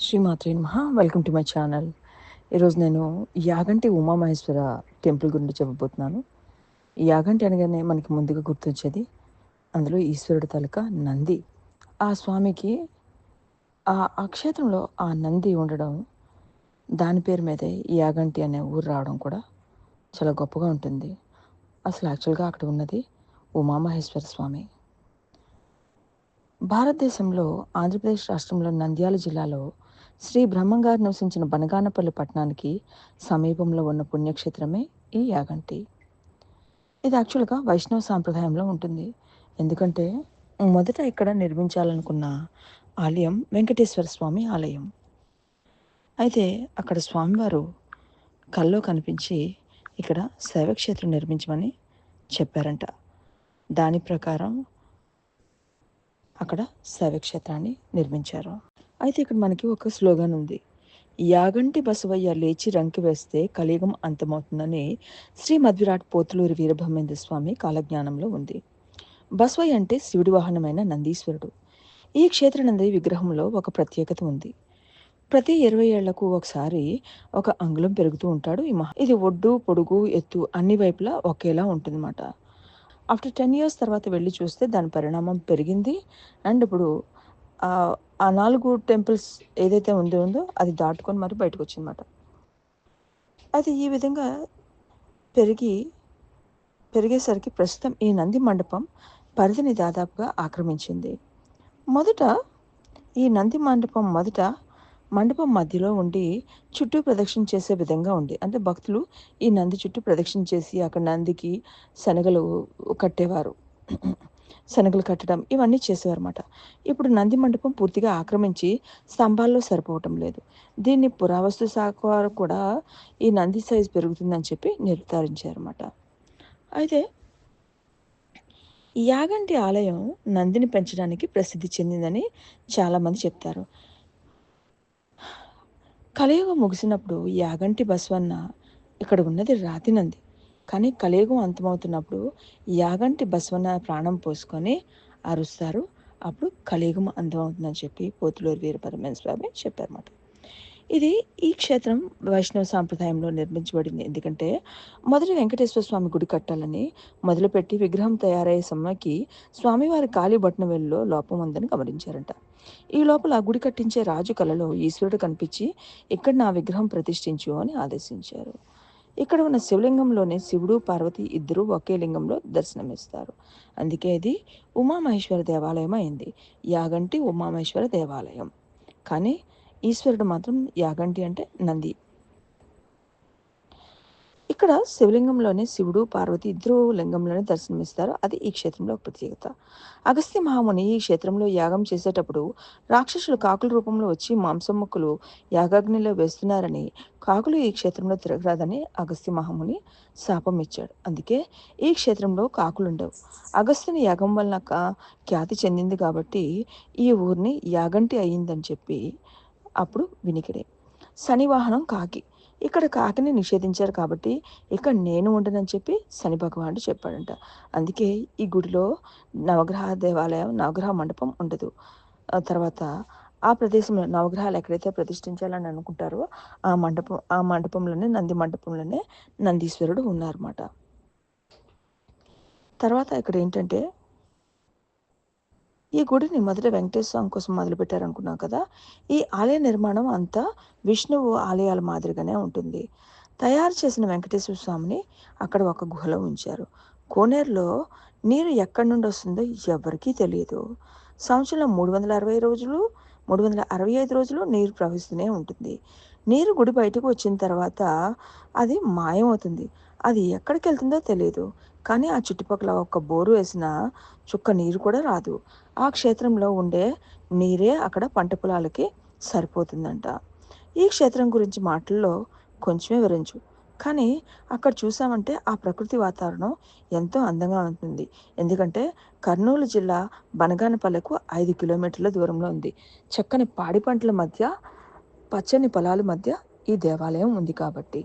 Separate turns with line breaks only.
శ్రీమాత్రి మహా welcome to my channel ఈరోజు నేను యాగంటి ఉమామహేశ్వర టెంపుల్ గురించి చెప్పబోతున్నాను. యాగంటి అనగానే మనకి ముందుగా గుర్తొచ్చేది అందులో ఈశ్వరుడు తాలూకా నంది. ఆ స్వామికి ఆ క్షేత్రంలో ఆ నంది ఉండడం దాని పేరు మీదే యాగంటి అనే ఊరు రావడం కూడా చాలా గొప్పగా ఉంటుంది. అసలు యాక్చువల్గా అక్కడ ఉన్నది ఉమామహేశ్వర స్వామి. భారతదేశంలో ఆంధ్రప్రదేశ్ రాష్ట్రంలో నంద్యాల జిల్లాలో శ్రీ బ్రహ్మంగారు నివసించిన బనగానపల్లి పట్టణానికి సమీపంలో ఉన్న పుణ్యక్షేత్రమే ఈ యాగంటి. ఇది యాక్చువల్గా వైష్ణవ సాంప్రదాయంలో ఉంటుంది. ఎందుకంటే మొదట ఇక్కడ నిర్మించాలనుకున్న ఆలయం వెంకటేశ్వర స్వామి ఆలయం. అయితే అక్కడ స్వామివారు కల్లో కనిపించి ఇక్కడ శైవక్షేత్రం నిర్మించమని చెప్పారంట. దాని ప్రకారం అక్కడ శైవక్షేత్రాన్ని నిర్మించారు. అయితే ఇక్కడ మనకి ఒక స్లోగన్ ఉంది. యాగంటి బసవయ్య లేచి రంకి వేస్తే కలియుగం అంతమవుతుందని శ్రీ మధ్విరాట్ పోతులూరి వీరభమేంద్ర స్వామి కాలజ్ఞానంలో ఉంది. బసవయ్య అంటే శివుడి వాహనమైన నందీశ్వరుడు. ఈ క్షేత్రనంది విగ్రహంలో ఒక ప్రత్యేకత ఉంది. ప్రతి ఇరవై ఏళ్ళకు ఒకసారి ఒక అంగుళం పెరుగుతూ ఉంటాడు ఈ మహా. ఇది ఒడ్డు పొడుగు ఎత్తు అన్ని వైపులా ఒకేలా ఉంటుందన్నమాట. ఆఫ్టర్ టెన్ ఇయర్స్ తర్వాత వెళ్ళి చూస్తే దాని పరిణామం పెరిగింది. అండ్ ఇప్పుడు ఆ నాలుగు టెంపుల్స్ ఏదైతే ఉంది ఉందో అది దాటుకొని మరి బయటకు వచ్చిందన్నమాట అది ఈ విధంగా పెరిగి పెరిగేసరికి ప్రస్తుతం ఈ నంది మండపం పరిధిని దాదాపుగా ఆక్రమించింది. మొదట ఈ నంది మండపం మొదట మండపం మధ్యలో ఉండి చుట్టూ ప్రదక్షిణ చేసే విధంగా ఉంది. అంటే భక్తులు ఈ నంది చుట్టూ ప్రదక్షిణ చేసి అక్కడ నందికి శనగలు కట్టేవారు. శనగలు కట్టడం ఇవన్నీ చేసేవారు అనమాట ఇప్పుడు నంది మండపం పూర్తిగా ఆక్రమించి స్తంభాల్లో సరిపోవటం లేదు. దీన్ని పురావస్తు శాఖ వారు కూడా ఈ నంది సైజు పెరుగుతుందని చెప్పి నిర్ధారించారన్నమాట. అయితే యాగంటి ఆలయం నందిని పెంచడానికి ప్రసిద్ధి చెందిందని చాలామంది చెప్తారు. కలియుగం ముగిసినప్పుడు యాగంటి బసవన్న ఇక్కడ ఉన్నది రాతి నంది. కానీ కలియుగం అంతమవుతున్నప్పుడు యాగంటి బసవన్న ప్రాణం పోసుకొని అరుస్తారు. అప్పుడు కలియుగం అంతమవుతుందని చెప్పి పోతులూరు వీరపరమేశ్వర స్వామి చెప్పారన్నమాట. ఇది ఈ క్షేత్రం వైష్ణవ సాంప్రదాయంలో నిర్మించబడింది. ఎందుకంటే మొదటి వెంకటేశ్వర స్వామి గుడి కట్టాలని మొదలుపెట్టి విగ్రహం తయారయ్యే సమయకి స్వామివారి కాలి బొట్టన లోపం ఉందని గమనించారంట. ఈ లోపల గుడి కట్టించే రాజు కలలో ఈశ్వరుడు కనిపించి ఇక్కడ నా విగ్రహం ప్రతిష్ఠించు అని ఆదేశించారు. ఇక్కడ ఉన్న శివలింగంలోనే శివుడు పార్వతి ఇద్దరు ఒకే లింగంలో దర్శనమిస్తారు. అందుకే ఇది ఉమామహేశ్వర దేవాలయం అయింది. యాగంటి ఉమామహేశ్వర దేవాలయం. కానీ ఈశ్వరుడు మాత్రం యాగంటి అంటే నంది. ఇక్కడ శివలింగంలోనే శివుడు పార్వతి ఇద్దరు లింగంలోనే దర్శనమిస్తారు. అది ఈ క్షేత్రంలో ఒక ప్రత్యేకత. అగస్త్య మహాముని ఈ క్షేత్రంలో యాగం చేసేటప్పుడు రాక్షసులు కాకుల రూపంలో వచ్చి మాంసం ముక్కలు యాగాగ్నిలో వేస్తున్నారని కాకులు ఈ క్షేత్రంలో తిరగరాదని అగస్త్య మహాముని శాపం ఇచ్చాడు. అందుకే ఈ క్షేత్రంలో కాకులు ఉండవు. అగస్త్యుని యాగం వలన ఖ్యాతి చెందింది కాబట్టి ఈ ఊరిని యాగంటి అయ్యిందని చెప్పి అప్పుడు వినికిడే. శనివాహనం కాకి. ఇక్కడ కాకిని నిషేధించారు కాబట్టి ఇక్కడ నేను ఉండనని చెప్పి శని భగవానుడు చెప్పాడంట. అందుకే ఈ గుడిలో నవగ్రహ దేవాలయం నవగ్రహ మండపం ఉండదు. తర్వాత ఆ ప్రదేశంలో నవగ్రహాలు ఎక్కడైతే ప్రతిష్ఠించాలని అనుకుంటారో ఆ మండపం ఆ మండపంలోనే నంది మండపంలోనే నందీశ్వరుడు ఉన్నారన్నమాట. తర్వాత ఇక్కడ ఏంటంటే ఈ గుడిని మొదట వెంకటేశ్వర స్వామి కోసం మొదలుపెట్టారు అనుకున్నాం కదా ఈ ఆలయ నిర్మాణం అంతా విష్ణువు ఆలయాల మాదిరిగానే ఉంటుంది. తయారు చేసిన వెంకటేశ్వర స్వామిని అక్కడ ఒక గుహలో ఉంచారు. కోనేరులో నీరు ఎక్కడి నుండి వస్తుందో ఎవరికీ తెలియదు. సంవత్సరంలో మూడు వందల అరవై రోజులు మూడు వందల అరవై ఐదు రోజులు నీరు ప్రవహిస్తూనే ఉంటుంది. నీరు గుడి బయటకు వచ్చిన తర్వాత అది మాయమవుతుంది. అది ఎక్కడికి వెళ్తుందో తెలియదు కానీ ఆ చుట్టుపక్కల ఒక బోరు వేసిన చుక్క నీరు కూడా రాదు. ఆ క్షేత్రంలో ఉండే నీరే అక్కడ పంట పొలాలకి సరిపోతుందంట. ఈ క్షేత్రం గురించి మాటల్లో కొంచెమే వివరించు. కానీ అక్కడ చూసామంటే ఆ ప్రకృతి వాతావరణం ఎంతో అందంగా ఉంటుంది. ఎందుకంటే కర్నూలు జిల్లా బనగానపల్లెకు ఐదు కిలోమీటర్ల దూరంలో ఉంది. చక్కని పాడి పంటల మధ్య పచ్చని పొలాల మధ్య ఈ దేవాలయం ఉంది కాబట్టి.